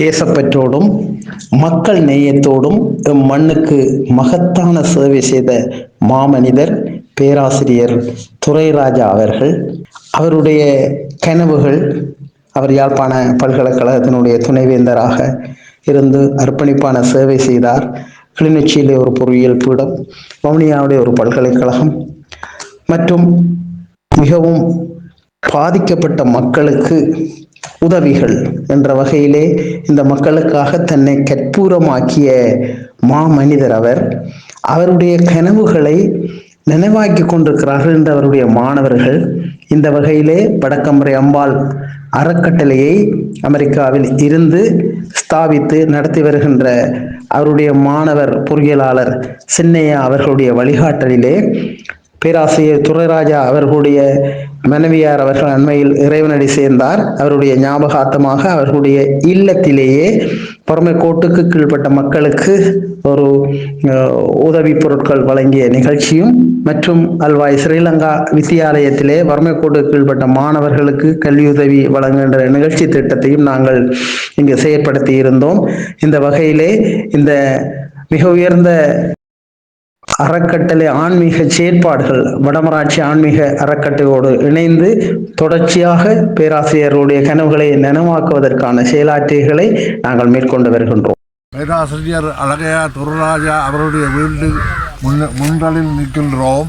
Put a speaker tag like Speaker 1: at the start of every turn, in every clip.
Speaker 1: தேசப்பற்றோடும் மக்கள் நேயத்தோடும் எம் மண்ணுக்கு மகத்தான சேவை செய்த மாமனிதர் பேராசிரியர் துரைராஜா அவர்கள். அவருடைய கனவுகள் அவர் யாழ்ப்பாண பல்கலைக்கழகத்தினுடைய துணைவேந்தராக இருந்து அர்ப்பணிப்பான சேவை செய்தார். கிளிநொச்சியிலே ஒரு பொறியியல் பீடம் வவுனியாவுடைய ஒரு பல்கலைக்கழகம். மற்றும் மிகவும் பாதிக்கப்பட்ட மக்களுக்கு உதவிகள் என்ற வகையிலே இந்த மக்களுக்காக தன்னை கற்பூரமாக்கிய மா மனிதர் அவர். அவருடைய கனவுகளை நினைவாக்கி கொண்டிருக்கிறார்கள் என்று அவருடைய மாணவர்கள். இந்த வகையிலே வடக்கம்பரை அம்பாள் அறக்கட்டளையை அமெரிக்காவில் இருந்து ஸ்தாபித்து நடத்தி வருகின்ற அவருடைய மாணவர் பொறியியலாளர் சின்னையா அவர்களுடைய வழிகாட்டலிலே பேராசிரியர் துரைராஜா அவர்களுடைய மனைவியார் அவர்கள் அண்மையில் இறைவனடி சேர்ந்தார். அவருடைய ஞாபகார்த்தமாக அவர்களுடைய இல்லத்திலேயே பொறுமை கோட்டுக்கு கீழ்ப்பட்ட மக்களுக்கு ஒரு உதவி பொருட்கள் வழங்கிய நிகழ்ச்சியும் மற்றும் அல்வாய் ஸ்ரீலங்கா வித்தியாலயத்திலே வறுமை கோட்டுக்கு கீழ்ப்பட்ட மாணவர்களுக்கு கல்வியுதவி வழங்குகின்ற நிகழ்ச்சி திட்டத்தையும் நாங்கள் இங்கு செயற்படுத்தி இருந்தோம். இந்த வகையிலே இந்த மிக உயர்ந்த அறக்கட்டளை ஆன்மீக செயற்பாடுகள் வடமராட்சி ஆன்மீக அறக்கட்டளையோடு இணைந்து தொடர்ச்சியாக பேராசிரியருடைய கனவுகளை நனவாக்குவதற்கான செயலாற்றிகளை நாங்கள் மேற்கொண்டு வருகின்றோம்.
Speaker 2: பேராசிரியர் அழகையா துரராஜா அவருடைய வீடு முன் முன்றலில் நிற்கின்றோம்.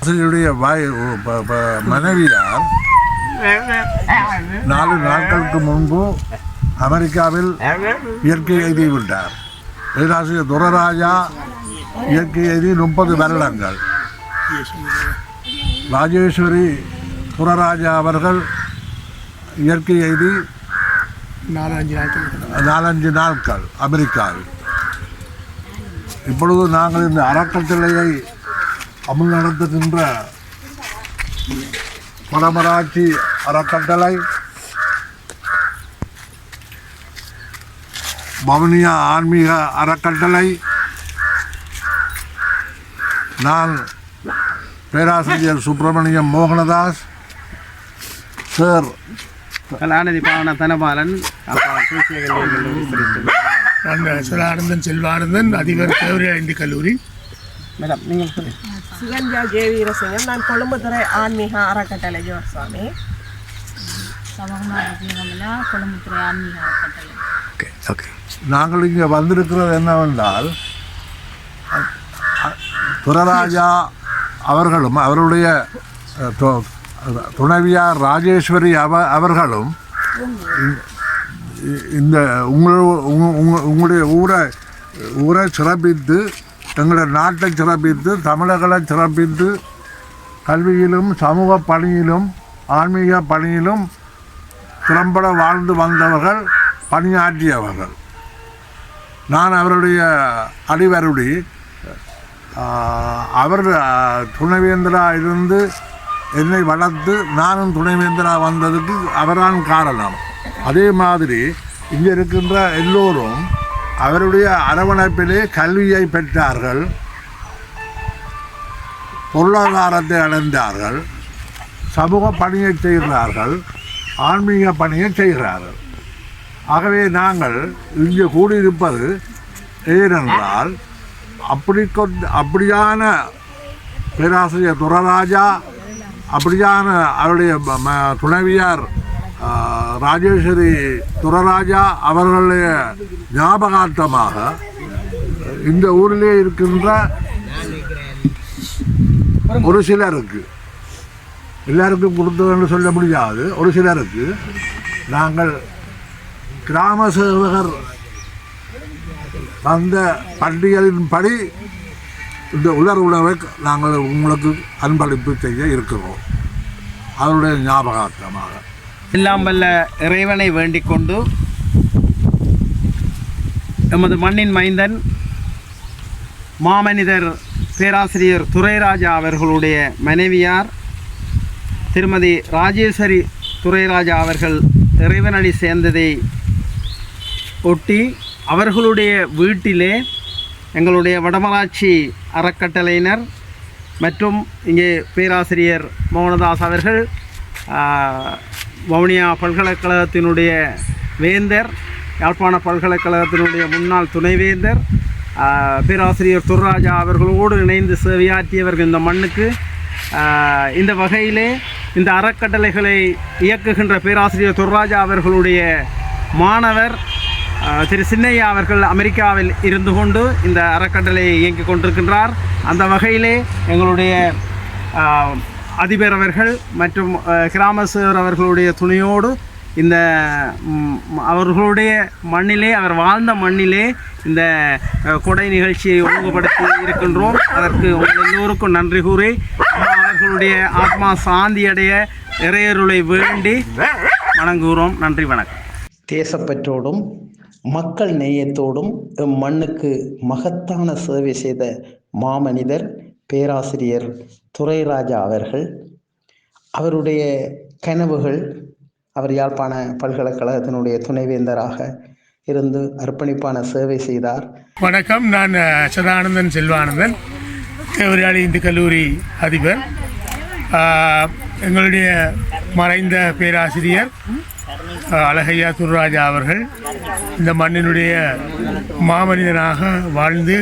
Speaker 2: ஆசிரியருடைய வாய் ப- மனைவியார் நாலு நாட்களுக்கு முன்பு அமெரிக்காவில் இயற்கை எழுதி விட்டார். பேராசிரியர் துரராஜா இயற்கை எழுதி முப்பது வருடங்கள். ராஜேஸ்வரி துரராஜா அவர்கள் இயற்கை எழுதி
Speaker 3: நாலஞ்சு நாட்கள்.
Speaker 2: நாலஞ்சு நாட்கள் அமெரிக்காவில். இப்பொழுது நாங்கள் இந்த அறக்கட்டளையை அமுல் நடத்துகின்ற வடமராட்சி அறக்கட்டளை வவுனியா ஆன்மீக அறக்கட்டளை நான் பேராசிரியர் சுப்பிரமணியம் மோகனதாஸ் சார்.
Speaker 4: கலாநிதி பாவன தனபாலன்.
Speaker 3: நான் சிலானந்தன் செல்வானந்தன் அதிபர் தேவரியா இந்து கல்லூரி.
Speaker 4: மேடம் நீங்கள்.
Speaker 5: சுகன்யா ஜே வீரசிங்கம் நான் கொழும்புத்துறை ஆன்மீக அறக்கட்டளை
Speaker 6: சமகுமார ஜீவமலா கொழும்புத்துறை ஆன்மீக அறக்கட்டளை.
Speaker 2: நாங்கள் இங்கே வந்திருக்கிறது என்னவென்றால் துரராஜா அவர்களும் அவருடைய துணைவியார் ராஜேஸ்வரி அவ அவர்களும் இந்த உங்களோட உங்களுடைய ஊரை ஊரை சிறப்பித்து எங்களுடைய நாட்டை சிறப்பித்து தமிழர்களை சிறப்பித்து கல்வியிலும் சமூக பணியிலும் ஆன்மீக பணியிலும் திறம்பட வாழ்ந்து வந்தவர்கள் பணியாற்றியவர்கள். நான் அவருடைய அடிவருடி அவர் துணைவேந்தராக இருந்து என்னை வளர்த்து நானும் துணைவேந்தராக வந்ததுக்கு அவர்தான் காரணம். அதே மாதிரி இங்கே இருக்கின்ற எல்லோரும் அவருடைய அரவணைப்பிலே கல்வியை பெற்றார்கள். பொருளாதாரத்தை அடைந்தார்கள். சமூக பணியை செய்கிறார்கள். ஆன்மீக பணியை செய்கிறார்கள். ஆகவே நாங்கள் இங்கே கூடியிருப்பது ஏனென்றால் அப்படி கொண்டு அப்படியான பேராசிரியர் துரராஜா அப்படியான அவருடைய துணைவியார் ராஜேஸ்வரி துரராஜா அவர்களுடைய ஞாபகார்த்தமாக இந்த ஊரிலே இருக்கின்ற ஒரு சிலருக்கு எல்லாருக்கும் கொடுத்ததுன்னு சொல்ல முடியாது ஒரு சிலருக்கு நாங்கள் கிராம சேவகர் அந்த பண்டிகைகளின்படி இந்த உலர் உணவை நாங்கள் உங்களுக்கு அன்பளிப்பு செய்ய இருக்கிறோம். அதனுடைய ஞாபகார்த்தமாக.
Speaker 4: எல்லாம் வல்ல இறைவனை வேண்டிக் கொண்டு எமது மண்ணின் மைந்தன் மாமனிதர் பேராசிரியர் துரைராஜா அவர்களுடைய மனைவியார் திருமதி ராஜேஸ்வரி துரைராஜா அவர்கள் இறைவனடி சேர்ந்ததை ஒட்டி அவர்களுடைய வீட்டிலே எங்களுடைய வடமராட்சி அறக்கட்டளையினர் மற்றும் இங்கே பேராசிரியர் மோகனதாஸ் அவர்கள் வவுனியா பல்கலைக்கழகத்தினுடைய வேந்தர் யாழ்ப்பாண பல்கலைக்கழகத்தினுடைய முன்னாள் துணைவேந்தர் பேராசிரியர் துர்ராஜா அவர்களோடு இணைந்து சேவையாற்றியவர்கள் இந்த மண்ணுக்கு. இந்த வகையிலே இந்த அறக்கட்டளைகளை இயக்குகின்ற பேராசிரியர் துர்ராஜா அவர்களுடைய மாணவர் திரு சின்னையா அவர்கள் அமெரிக்காவில் இருந்து கொண்டு இந்த அறக்கட்டளையை இயங்கிக் கொண்டிருக்கின்றார். அந்த வகையிலே எங்களுடைய அதிபர் அவர்கள் மற்றும் ஆஹ், கிராம சேவர் அவர்களுடைய துணையோடு இந்த அவர்களுடைய மண்ணிலே அவர் வாழ்ந்த மண்ணிலே இந்த கொடை நிகழ்ச்சியை ஒழுங்குபடுத்தி இருக்கின்றோம். அதற்கு உங்கள் எல்லோருக்கும் நன்றி கூறி அவர்களுடைய ஆத்மா சாந்தி அடைய இறையருளை வேண்டி வணங்குகிறோம். நன்றி வணக்கம்.
Speaker 1: தேசப்பற்றோடும் மக்கள் நேயத்தோடும் எம் மண்ணுக்கு மகத்தான சேவை செய்த மாமனிதர் பேராசிரியர் துரைராஜா அவர்கள். அவருடைய கனவுகள் அவர் யாழ்ப்பாண பல்கலைக்கழகத்தினுடைய துணைவேந்தராக இருந்து அர்ப்பணிப்பான சேவை செய்தார்.
Speaker 3: வணக்கம். நான் சதானந்தன் செல்வானந்தன் தேவரியாடி இந்து கல்லூரி அதிபர். எங்களுடைய மறைந்த பேராசிரியர் அழகையா துர்ராஜா அவர்கள் இந்த மண்ணினுடைய மாமனிதனாக வாழ்ந்து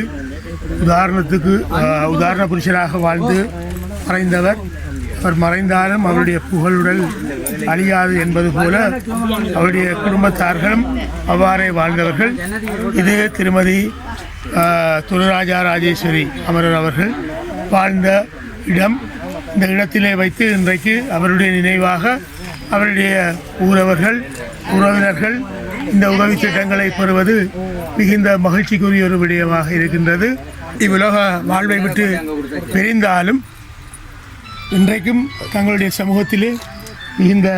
Speaker 3: உதாரணத்துக்கு உதாரண புருஷராக வாழ்ந்து மறைந்தவர். அவர் மறைந்தாலும் அவருடைய புகழுடல் அழியாது என்பது போல அவருடைய குடும்பத்தார்களும் அவ்வாறே வாழ்ந்தவர்கள். இது திருமதி துரராஜா ராஜேஸ்வரி அமரர் அவர்கள் வாழ்ந்த இடம். இந்த இடத்திலே வைத்து இன்றைக்கு அவருடைய நினைவாக அவருடைய ஊரவர்கள் உறவினர்கள் இந்த உதவி திட்டங்களை பெறுவது மிகுந்த மகிழ்ச்சிக்குரிய ஒரு விடயமாக இருக்கின்றது. இவ்வுலக வாழ்வை விட்டு பிரிந்தாலும் இன்றைக்கும் தங்களுடைய சமூகத்திலே மிகுந்த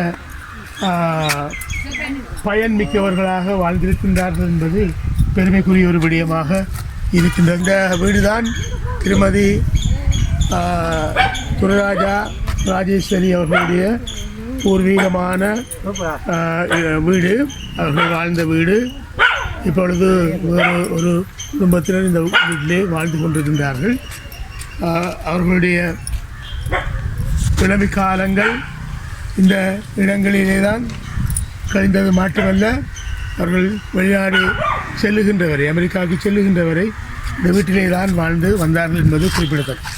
Speaker 3: பயன் மிக்கவர்களாக வாழ்ந்திருக்கின்றார்கள் என்பது பெருமைக்குரிய ஒரு விடயமாக இருக்கின்றது. இந்த வீடுதான் திருமதி துரராஜா ராஜேஸ்வரி அவர்களுடைய பூர்வீகமான வீடு. அவர்கள் வாழ்ந்த வீடு. இப்பொழுது வேறு ஒரு குடும்பத்தினர் இந்த வீட்டிலே வாழ்ந்து கொண்டிருக்கின்றார்கள். அவர்களுடைய பிறவி காலங்கள் இந்த இடங்களிலே தான் கழிந்தது மட்டுமல்ல அவர்கள் வெளிநாடு செல்லுகின்றவரை அமெரிக்காவுக்கு செல்லுகின்றவரை இந்த வீட்டிலே தான் வாழ்ந்து வந்தார்கள் என்பது குறிப்பிடத்தக்கது.